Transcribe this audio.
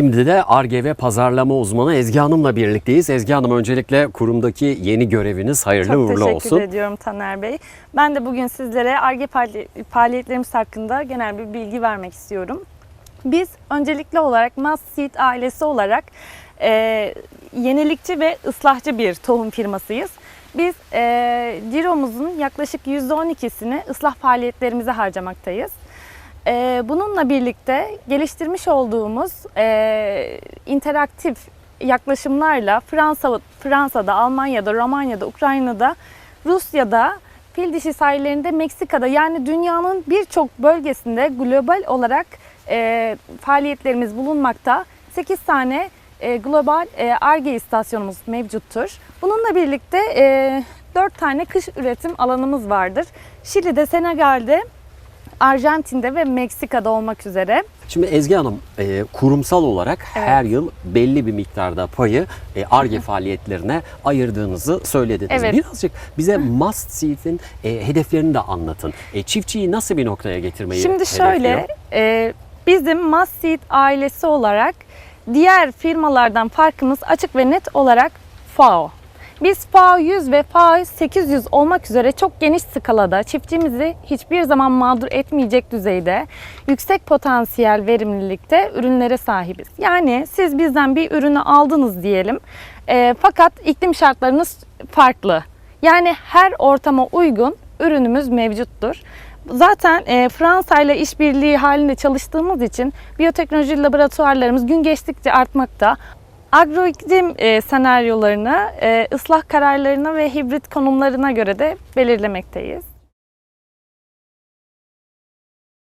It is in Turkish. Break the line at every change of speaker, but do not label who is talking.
Şimdi de ARGE ve pazarlama uzmanı Ezgi Hanım'la birlikteyiz. Ezgi Hanım öncelikle kurumdaki yeni göreviniz hayırlı
Çok
uğurlu
teşekkür
olsun.
ediyorum Taner Bey. Ben de bugün sizlere ARGE faali- faaliyetlerimiz hakkında genel bir bilgi vermek istiyorum. Biz öncelikli olarak Masseed ailesi olarak e, yenilikçi ve ıslahçı bir tohum firmasıyız. Biz e, ciromuzun yaklaşık %12'sini ıslah faaliyetlerimize harcamaktayız. E, bununla birlikte geliştirmiş olduğumuz e, interaktif yaklaşımlarla Fransa, Fransa'da, Almanya'da, Romanya'da, Ukrayna'da, Rusya'da, fil dişi sahillerinde, Meksika'da yani dünyanın birçok bölgesinde global olarak e, faaliyetlerimiz bulunmakta. 8 tane e, global e, ARGE istasyonumuz mevcuttur. Bununla birlikte e, 4 tane kış üretim alanımız vardır. Şili'de, Senegal'de, Arjantin'de ve Meksika'da olmak üzere.
Şimdi Ezgi Hanım e, kurumsal olarak
Evet.
her yıl belli bir miktarda payı e, ARGE faaliyetlerine ayırdığınızı söylediniz.
Evet.
Birazcık bize Must Seed'in e, hedeflerini de anlatın. E, çiftçiyi nasıl bir noktaya getirmeyi
Şimdi şöyle, e, bizim Masseed ailesi olarak diğer firmalardan farkımız açık ve net olarak FAO. Biz FAO 100 ve FAO 800 olmak üzere çok geniş skalada çiftçimizi hiçbir zaman mağdur etmeyecek düzeyde yüksek potansiyel verimlilikte ürünlere sahibiz. Yani siz bizden bir ürünü aldınız diyelim e, fakat iklim şartlarınız farklı. Yani her ortama uygun ürünümüz mevcuttur. Zaten e, Fransa ile işbirliği halinde çalıştığımız için biyoteknoloji laboratuvarlarımız gün geçtikçe artmakta. Agroiklim e, senaryolarını, e, ıslah kararlarına ve hibrit konumlarına göre de belirlemekteyiz.